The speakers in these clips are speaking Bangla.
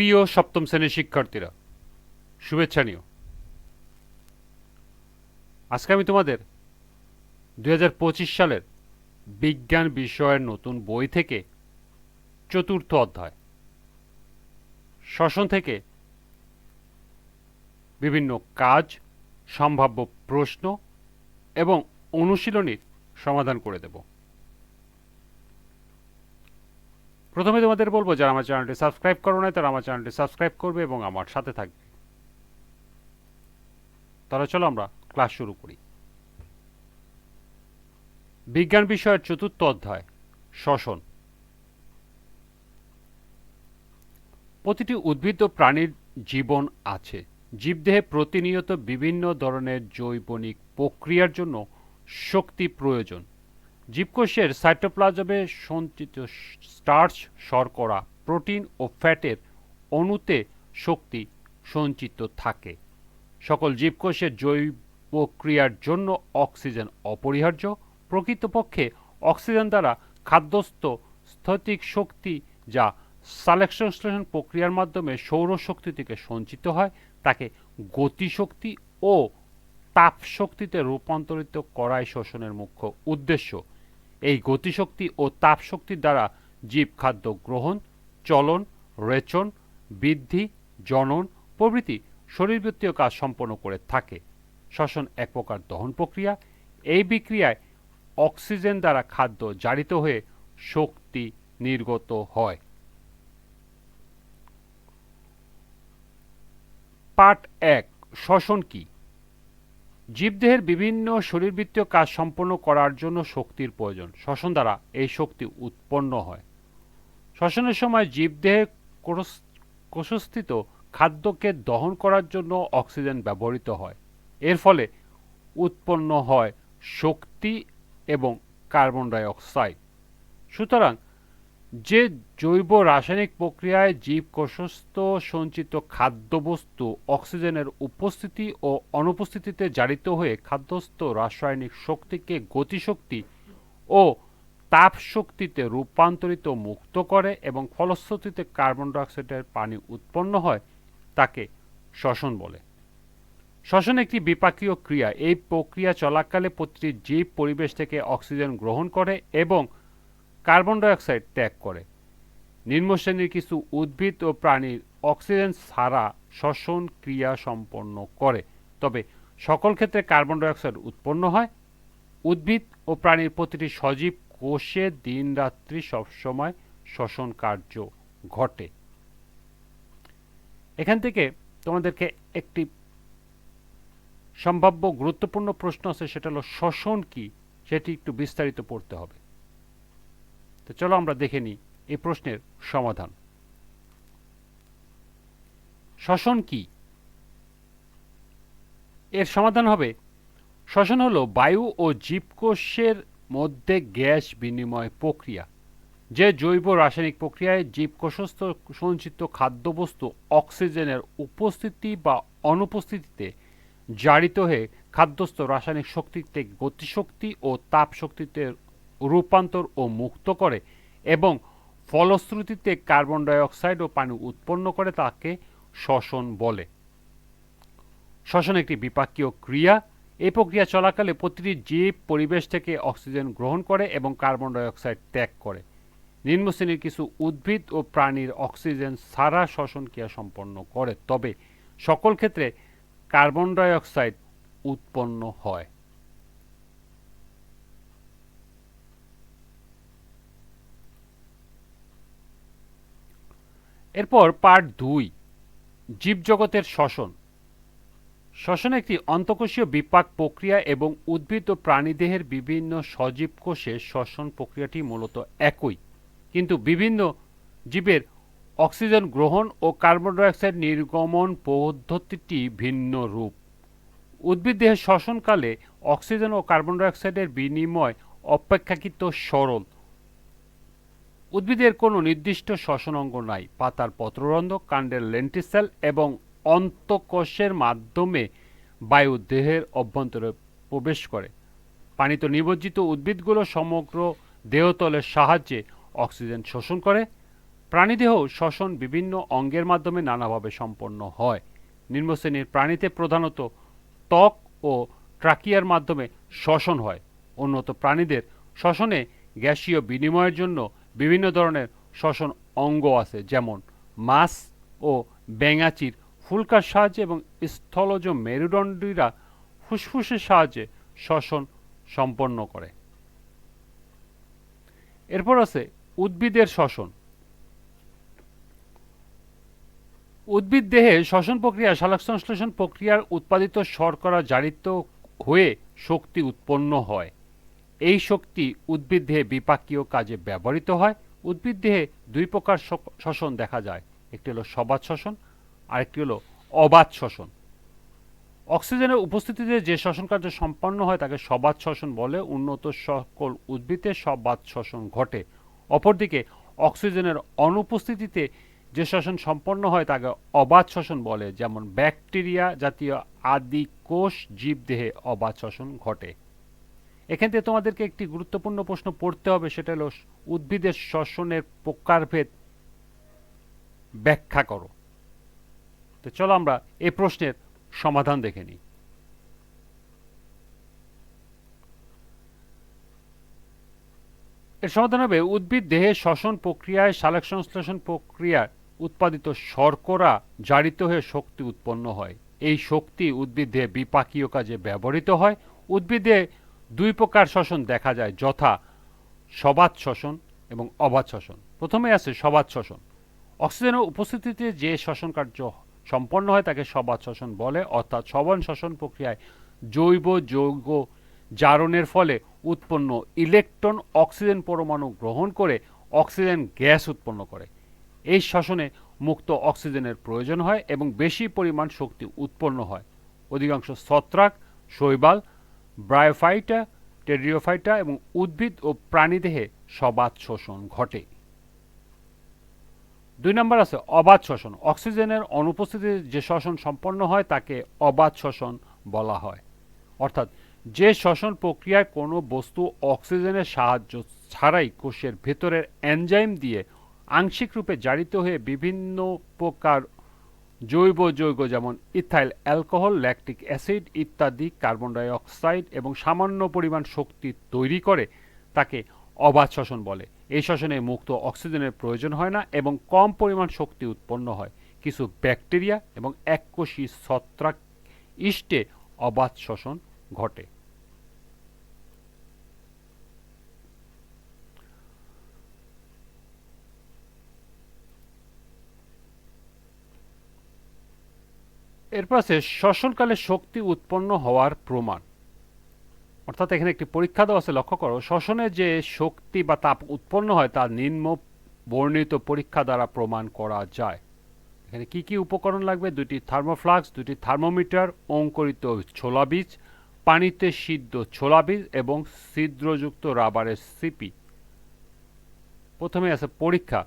প্রিয় সপ্তম শ্রেণির শিক্ষার্থীরা, শুভেচ্ছা নিও। আজকে আমি তোমাদের দু হাজার পঁচিশ সালের বিজ্ঞান বিষয়ের নতুন বই থেকে চতুর্থ অধ্যায় শ্বসন থেকে বিভিন্ন কাজ, সম্ভাব্য প্রশ্ন এবং অনুশীলনীর সমাধান করে দেব। প্রথমে তোমাদের বলব, যারা আমার চ্যানেলটি সাবস্ক্রাইব করো না তারা আমার চ্যানেলটি সাবস্ক্রাইব করবে এবং আমার সাথে থাকবে। তাহলে চলো আমরা ক্লাস শুরু করি। বিজ্ঞান বিষয়ের চতুর্থ অধ্যায়, শ্বসন। প্রতিটি উদ্ভিদ ও প্রাণীর জীবন আছে। জীবদেহে প্রতিনিয়ত বিভিন্ন ধরনের জৈবনিক প্রক্রিয়ার জন্য শক্তি প্রয়োজন। জীবকোষের সাইটোপ্লাজমে সঞ্চিত স্টার্চ শর্করা প্রোটিন ও ফ্যাটের অণুতে শক্তি সঞ্চিত থাকে। সকল জীবকোষের জৈব ক্রিয়ার জন্য অক্সিজেন অপরিহার্য। প্রকৃতপক্ষে অক্সিজেন দ্বারা খাদ্যস্থ স্থৈতিক শক্তি যা সালেকশন প্রক্রিয়ার মাধ্যমে সৌরশক্তি থেকে সঞ্চিত হয়, তাকে গতিশক্তি ও তাপ শক্তিতে রূপান্তরিত করাই শোষণের মুখ্য উদ্দেশ্য। এই গতিশক্তি ও তাপশক্তির দ্বারা জীব খাদ্য গ্রহণ, চলন, রেচন, বৃদ্ধি, জনন প্রভৃতি শরীরবৃত্তীয় কাজ সম্পন্ন করে থাকে। শ্বসন এক প্রকার দহন প্রক্রিয়া। এই বিক্রিয়ায় অক্সিজেন দ্বারা খাদ্য জারিত হয়ে শক্তি নির্গত হয়। পার্ট এক, শ্বসন কি? জীবদেহের বিভিন্ন শরীরবৃত্তীয় কাজ সম্পন্ন করার জন্য শক্তির প্রয়োজন। শ্বসন দ্বারা এই শক্তি উৎপন্ন হয়। শ্বসনের সময় জীবদেহে কোষস্থিত খাদ্যকে দহন করার জন্য অক্সিজেন ব্যবহৃত হয়। এর ফলে উৎপন্ন হয় শক্তি এবং কার্বন ডাই অক্সাইড সুতরাং যে জৈব রাসায়নিক প্রক্রিয়ায় জীব কোষস্থ সঞ্চিত খাদ্যবস্তু অক্সিজেনের উপস্থিতি ও অনুপস্থিতিতে জারিত হয়ে খাদ্যস্থ রাসায়নিক শক্তিকে গতিশক্তি ও তাপ শক্তিতে রূপান্তরিত মুক্ত করে এবং ফলশ্রুতিতে কার্বন ডাইঅক্সাইডের পানি উৎপন্ন হয়, তাকে শ্বসন বলে। শ্বসন একটি বিপাকীয় ক্রিয়া। এই প্রক্রিয়া চলাকালে প্রতিটি জীব পরিবেশ থেকে অক্সিজেন গ্রহণ করে এবং কার্বন ডাইঅক্সাইড ত্যাগ করে। নিম্ন শ্রেণির কিছু উদ্ভিদ ও প্রাণীর অক্সিজেন ছাড়া শ্বসন ক্রিয়া সম্পন্ন করে। তবে সকল ক্ষেত্রে কার্বন ডাইঅক্সাইড উৎপন্ন হয়। উদ্ভিদ ও প্রাণীর প্রতিটি সজীব কোষে দিন রাত্রি সবসময় শ্বসন কার্য ঘটে। এখান থেকে তোমাদেরকে একটি সম্ভাব্য গুরুত্বপূর্ণ প্রশ্ন আছে, সেটা হলো শ্বসন কি? সেটি একটু বিস্তারিত পড়তে হবে। তো চলো আমরা দেখে নিই এই প্রশ্নের সমাধান। শ্বসন কি? এর সমাধান হবে, শ্বসন হলো বায়ু ও জীবকোষের মধ্যে গ্যাস বিনিময় প্রক্রিয়া, যে জৈব রাসায়নিক প্রক্রিয়ায় জীবকোষস্থ সঞ্চিত খাদ্যবস্তু অক্সিজেনের উপস্থিতি বা অনুপস্থিতিতে জারিত হয়ে খাদ্যস্থ রাসায়নিক শক্তিতে গতিশক্তি ও তাপ শক্তিতে রূপান্তর ও মুক্ত করে এবং ফলশ্রুতিতে কার্বন ডাইঅক্সাইড ও পানি উৎপন্ন করে তাকে শ্বসন বলে। শ্বসন একটি বিপাকীয় ক্রিয়া। এই প্রক্রিয়া চলাকালে প্রতিটি জীব পরিবেশ থেকে অক্সিজেন গ্রহণ করে এবং কার্বন ডাইঅক্সাইড ত্যাগ করে। নিম্ন শ্রেণির কিছু উদ্ভিদ ও প্রাণীর অক্সিজেন সারা শ্বসন ক্রিয়া সম্পন্ন করে, তবে সকল ক্ষেত্রে কার্বন ডাইঅক্সাইড উৎপন্ন হয়। এরপর পার্ট দুই, জীবজগতের শ্বসন। শ্বসন একটি অন্তকোষীয় বিপাক প্রক্রিয়া এবং উদ্ভিদ ও প্রাণীদেহের বিভিন্ন সজীব কোষে শ্বসন প্রক্রিয়াটি মূলত একই। কিন্তু বিভিন্ন জীবের অক্সিজেন গ্রহণ ও কার্বন ডাইঅক্সাইড নির্গমন পদ্ধতিটি ভিন্ন রূপ। উদ্ভিদ দেহের শ্বসনকালে অক্সিজেন ও কার্বন ডাইঅক্সাইডের বিনিময় অপেক্ষাকৃত সরল। উদ্ভিদের কোনো নির্দিষ্ট শ্বসন অঙ্গ নাই। পাতার পত্ররন্ধ্র কাণ্ডের লেন্টিসেল এবং অন্তকোষের মাধ্যমে বায়ু দেহের অভ্যন্তরে প্রবেশ করে। পানিতে নিমজ্জিত উদ্ভিদগুলো সমগ্র দেহতলের সাহায্যে অক্সিজেন শোষণ করে। প্রাণীদেহ শ্বসন বিভিন্ন অঙ্গের মাধ্যমে নানাভাবে সম্পন্ন হয়। নিম্নশ্রেণীর প্রাণীতে প্রধানত ত্বক ও ট্রাকিয়ার মাধ্যমে শ্বসন হয়। উন্নত প্রাণীদের শ্বসনে গ্যাসীয় বিনিময়ের জন্য বিভিন্ন ধরনের শ্বসন অঙ্গ আছে, যেমন মাছ ও ব্যাঙাচির। ফুলকার সাহায্যে এবং স্থলজ মেরুদণ্ডীরা ফুসফুসের সাহায্যে শ্বসন সম্পন্ন করে। এরপর আছে উদ্ভিদের শ্বসন। উদ্ভিদ দেহে শ্বসন প্রক্রিয়া সালোকসংশ্লেষণ প্রক্রিয়ার উৎপাদিত শর্করা জারিত হয়ে শক্তি উৎপন্ন হয়। এই শক্তি উদ্ভিদ দেহে বিপাকীয় কাজে ব্যবহৃত হয়। উদ্ভিদ দেহে দুই প্রকার শ্বসন দেখা যায়। একটি হলো সবাত শ্বসন, আরেকটি হলো অবাত শ্বসন। অক্সিজেনের উপস্থিতিতে যে শ্বসন কার্য সম্পন্ন হয় তাকে সবাত শ্বসন বলে। উন্নত সকল উদ্ভিদে সবাত শ্বসন ঘটে। অপরদিকে অক্সিজেনের অনুপস্থিতিতে যে শ্বসন সম্পন্ন হয় তাকে অবাত শ্বসন বলে, যেমন ব্যাকটেরিয়া জাতীয় আদি কোষ জীবদেহে অবাত শ্বসন ঘটে। এখান থেকে তোমাদেরকে একটি গুরুত্বপূর্ণ প্রশ্ন পড়তে হবে, সেটা হলো, উদ্ভিদের শ্বসনের প্রকারভেদ ব্যাখ্যা করো। তো চলো আমরা এই প্রশ্নের সমাধান দেখে নিই। এর সমাধান হবে, উদ্ভিদ দেহে শ্বসন প্রক্রিয়ায় সালোক সংশ্লেষণ প্রক্রিয়ায় উৎপাদিত শর্করা জারিত হয়ে শক্তি উৎপন্ন হয়। এই শক্তি উদ্ভিদ দেহে বিপাকীয় কাজে ব্যবহৃত হয়। উদ্ভিদে দুই প্রকার শ্বসন দেখা যায়, যথা সবাত শ্বসন এবং অবাত শ্বসন। প্রথমে আছে সবাত শ্বসন। অক্সিজেনের উপস্থিতিতে যে শ্বসন কার্য সম্পন্ন হয়, তাকে সবাত শ্বসন বলে, অর্থাৎ সবন শ্বসন প্রক্রিয়ায় জৈব, যৌগ জারণের ফলে উৎপন্ন ইলেকট্রন অক্সিজেন পরমাণু গ্রহণ করে অক্সিজেন গ্যাস উৎপন্ন করে। এই শ্বসনে মুক্ত অক্সিজেনের প্রয়োজন হয় এবং বেশি পরিমাণ শক্তি উৎপন্ন হয়। অধিকাংশ ছত্রাক, শৈবাল ব্রায়োফাইটা টেরিওফাইটা এবং উদ্ভিদ ও প্রাণীদেহে সবাত শোষণ ঘটে। দুই নম্বর আছে অবাধ শ্বসন অক্সিজেনের অনুপস্থিতিতে যে শ্বসন সম্পন্ন হয় তাকে অবাধ শ্বসন বলা হয়। অর্থাৎ যে শ্বসন প্রক্রিয়ায় কোনো বস্তু অক্সিজেনের সাহায্য ছাড়াই কোষের ভেতরের এনজাইম দিয়ে আংশিক রূপে জারিত হয়ে বিভিন্ন প্রকার জৈব যৌগ যেমন ইথাইল, অ্যালকোহল, ল্যাকটিক অ্যাসিড ইত্যাদি কার্বন ডাই অক্সাইড এবং সামান্য পরিমাণ শক্তি তৈরি করে তাকে অবাধ শ্বসন বলে। এই শ্বসনে মুক্ত অক্সিজেনের প্রয়োজন হয় না এবং কম পরিমাণ শক্তি উৎপন্ন হয়। কিছু ব্যাকটেরিয়া এবং এককোষী ছত্রাক ইষ্টে অবাধ শ্বসন ঘটে। এরপর আছে শ্বসনকালে শক্তি উৎপন্ন হওয়ার প্রমাণ। অর্থাৎ এখানে একটি পরীক্ষা দেওয়া আছে, লক্ষ্য করো শ্বসনে যে শক্তি বা তাপ উৎপন্ন হয়, তা নিম্ন বর্ণিত পরীক্ষা দ্বারা প্রমাণ করা যায়। এখানে কি কি উপকরণ লাগবে? দুটি থার্মোফ্লাক্স, দুটি থার্মোমিটার, অঙ্কুরিত ছোলা বীজ, পানিতে সিদ্ধ ছোলা বীজ এবং ছিদ্রযুক্ত রাবারের সিপি। প্রথমে আছে পরীক্ষা।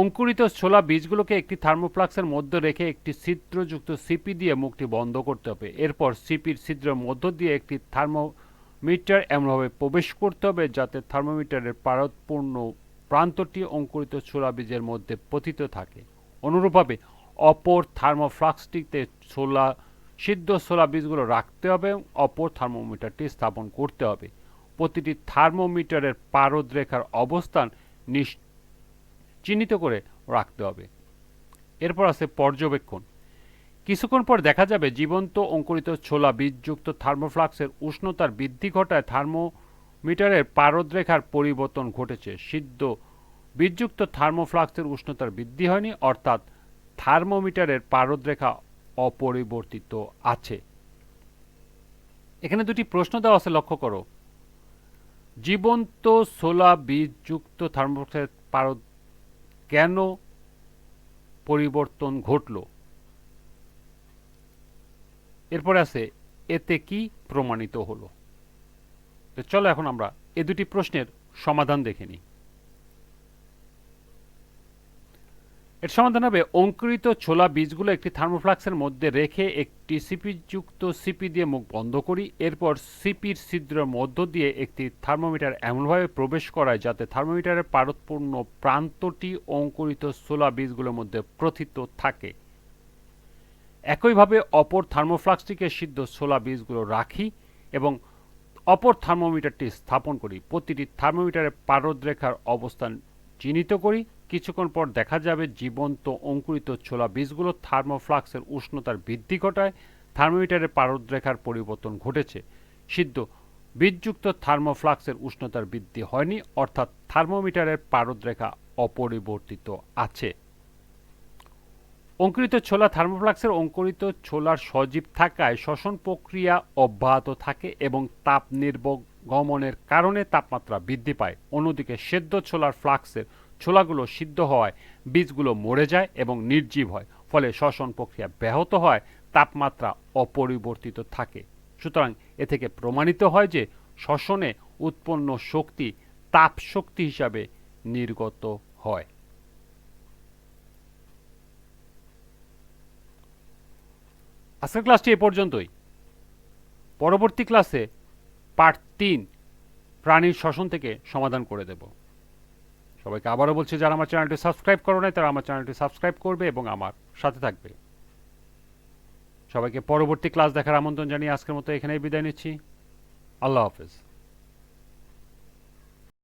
অঙ্কুরিত ছোলা বীজগুলোকে একটি থার্মোফ্লাক্সের মধ্যে রেখে একটি ছিদ্রযুক্ত সিপি দিয়ে মুখটি বন্ধ করতে হবে। এরপর সিপির ছিদ্রের মধ্য দিয়ে একটি থার্মোমিটার এমনভাবে প্রবেশ করতে হবে যাতে থার্মোমিটারের পারদপূর্ণ প্রান্তটি অঙ্কুরিত ছোলা বীজের মধ্যে পতিত থাকে। অনুরূপভাবে অপর থার্মোফ্লাক্সটিতে ছোলা, সিদ্ধ ছোলা বীজগুলো রাখতে হবে এবং অপর থার্মোমিটারটি স্থাপন করতে হবে। প্রতিটি থার্মোমিটারের পারদ রেখার অবস্থান নিশ্চ চিহ্নিত করে রাখতে হবে। এরপর আছে পর্যবেক্ষণ। কিছুক্ষণ পর দেখা যাবে জীবন্ত অঙ্কুরিত ছোলা বীজযুক্ত থার্মোফ্লাক্সের উষ্ণতার বৃদ্ধি ঘটায় থার্মোমিটারের পারদরেখার পরিবর্তন ঘটেছে। সিদ্ধ বীজযুক্ত থার্মোফ্লাক্সের উষ্ণতার বৃদ্ধি হয়নি, অর্থাৎ থার্মোমিটারের পারদরেখা অপরিবর্তিত আছে। এখানে দুটি প্রশ্ন দেওয়া আছে, লক্ষ্য করো। জীবন্ত সোলা বীজযুক্ত থার্মোফ্লাক্সের পারদ কেন পরিবর্তন ঘটল? এরপর আছে, এতে কি প্রমাণিত হলো? তো চলো এখন আমরা এ দুটি প্রশ্নের সমাধান দেখে নিই। এর সমাধান হবে অঙ্কুরিত ছোলা বীজগুলো একটি থার্মোফ্লাক্সের মধ্যে রেখে একটি সিপিযুক্ত সিপি দিয়ে মুখ বন্ধ করি। এরপর সিপির ছিদ্রের মধ্য দিয়ে একটি থার্মোমিটার এমনভাবে প্রবেশ করায় যাতে থার্মোমিটারের পারদপূর্ণ প্রান্তটি অঙ্কুরিত ছোলা বীজগুলোর মধ্যে প্রথিত থাকে। একইভাবে অপর থার্মোফ্লাক্সটিকে সিদ্ধ ছোলা বীজগুলো রাখি এবং অপর থার্মোমিটারটি স্থাপন করি। প্রতিটি থার্মোমিটারের পারদরেখার অবস্থান চিহ্নিত করি। কিছুক্ষণ পর দেখা যাবে জীবন্ত অঙ্কুরিত ছোলা বীজগুলো থার্মোফ্লাক্সের উষ্ণতার বৃদ্ধি ঘটায়, থার্মোমিটারের পারদরেখার পরিবর্তন ঘটেছে। সিদ্ধ, বীজযুক্ত থার্মোফ্লাক্সের উষ্ণতার বৃদ্ধি হয়নি, অর্থাৎ থার্মোমিটারের পারদরেখা অপরিবর্তিত আছে। অঙ্কুরিত ছোলা থার্মোফ্লাক্সের অঙ্কুরিত ছোলার সজীব থাকায় শ্বসন প্রক্রিয়া অব্যাহত থাকে এবং তাপ নির্গমনের কারণে তাপমাত্রা বৃদ্ধি পায়। অন্যদিকে সেদ্ধ ছোলার ফ্লাক্সের ছোলাগুলো সিদ্ধ হওয়ায় বীজগুলো মরে যায় এবং নির্জীব হয়, ফলে শ্বসন প্রক্রিয়া ব্যাহত হয়, তাপমাত্রা অপরিবর্তিত থাকে। সুতরাং এ থেকে প্রমাণিত হয় যে শ্বসনে উৎপন্ন শক্তি তাপ শক্তি হিসাবে নির্গত হয়। আজকের ক্লাসটি এ পর্যন্তই। পরবর্তী ক্লাসে পার্ট তিন, প্রাণীর শ্বসন থেকে সমাধান করে দেব। সবাইকে আবারও বলছি, যারা আমার চ্যানেলটি সাবস্ক্রাইব করো নাই, তারা আমার চ্যানেলটি সাবস্ক্রাইব করবে এবং আমার সাথে থাকবে। সবাইকে পরবর্তী ক্লাস দেখার আমন্ত্রণ জানিয়ে আজকের মতো এখানেই বিদায় নিচ্ছি। আল্লাহ হাফেজ।